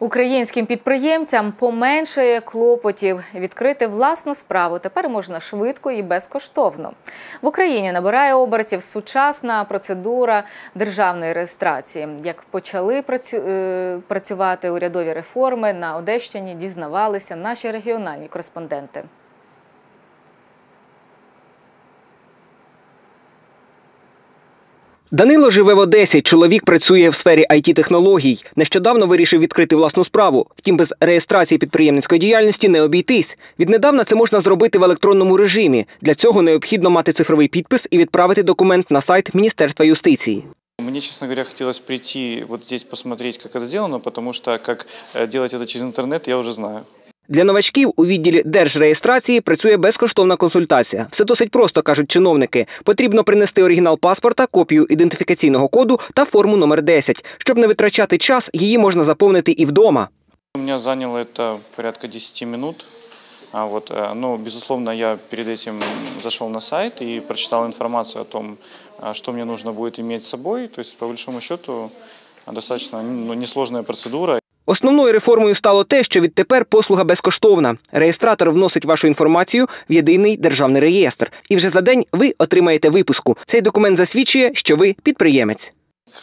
Українським підприємцям поменшає клопотів. Відкрити власну справу тепер можна швидко і безкоштовно. В Україні набирає обертів сучасна процедура державної реєстрації. Як почали е, працювати урядові реформи на Одещині, дізнавалися наші регіональні кореспонденти. Данило живе в Одесі. Чоловік працює в сфері it технологій Нещодавно вирішив відкрити власну справу. Втім, без реєстрації підприємницької діяльності не обійтись. Віднедавна це можна зробити в електронному режимі. Для цього необхідно мати цифровий підпис і відправити документ на сайт Міністерства юстиції. Мне, честно говоря, хотелось прийти вот здесь посмотреть, как это сделано, потому что как э, делать это через интернет, я уже знаю. Для новачків у відділі держреєстрації працює безкоштовна консультація. Все досить просто, кажуть чиновники. Потрібно принести оригінал паспорта, копію ідентифікаційного коду та форму номер 10. Щоб не витрачати час, її можна заповнити і вдома. У меня заняло это порядка 10 минут. А вот, э, ну, безусловно, я перед этим зашел на сайт и прочитал информацию о том, а, что мне нужно будет иметь с собой. То есть, по большому счету, достаточно ну, несложная процедура. Основною реформою стало те, що відтепер послуга безкоштовна. Реєстратор вносить вашу інформацію в єдиний державний реєстр, і вже за день ви отримаєте випуску. Цей документ засвідчує, що ви підприємець.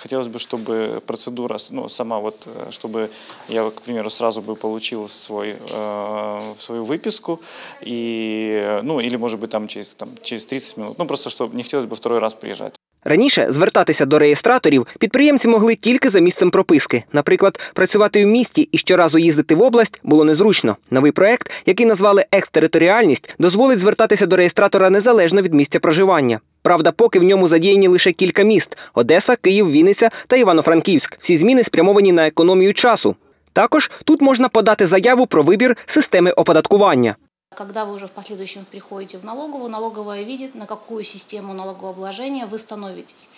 Хотелось бы, чтобы процедура, ну, сама вот, э, чтобы я, к примеру, сразу бы получил свой, э, свою выписку, и, ну, или, может быть, там через, там через 30 минут. Ну, просто, чтобы не хотелось бы второй раз приезжать. Раніше звертатися до реєстраторів підприємці могли тільки за місцем прописки. Наприклад, працювати в місті і щоразу їздити в область було незручно. Новий проект, який назвали екстериторіальність, дозволить звертатися до реєстратора незалежно від місця проживання. Правда, поки в ньому задіяні лише кілька міст: Одеса, Київ, Вінниця та Івано-Франківськ. Всі зміни спрямовані на економію часу. Також тут можна подати заяву про вибір системи оподаткування. Когда вы уже в последующем приходите в налоговую, налоговая видит, на какую систему налогообложения вы становитесь.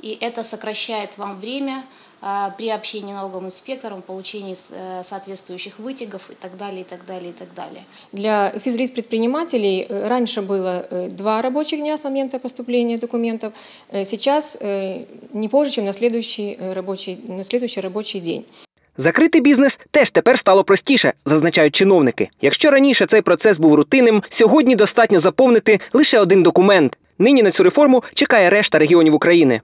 И это сокращает вам время а, при общении с налоговым инспектором, получении э, соответствующих вытягов и так далее, и так далее, и так далее. Для физлиц-предпринимателей э, раньше было э, два рабочих дня с момента поступления документов, сейчас не позже, чем на следующий рабочий, на следующий рабочий день. Закрити бізнес теж тепер стало простіше, зазначають чиновники. Якщо раніше цей процес був рутинним, сьогодні достатньо заповнити лише один документ. Нині на цю реформу чекає решта регіонів України.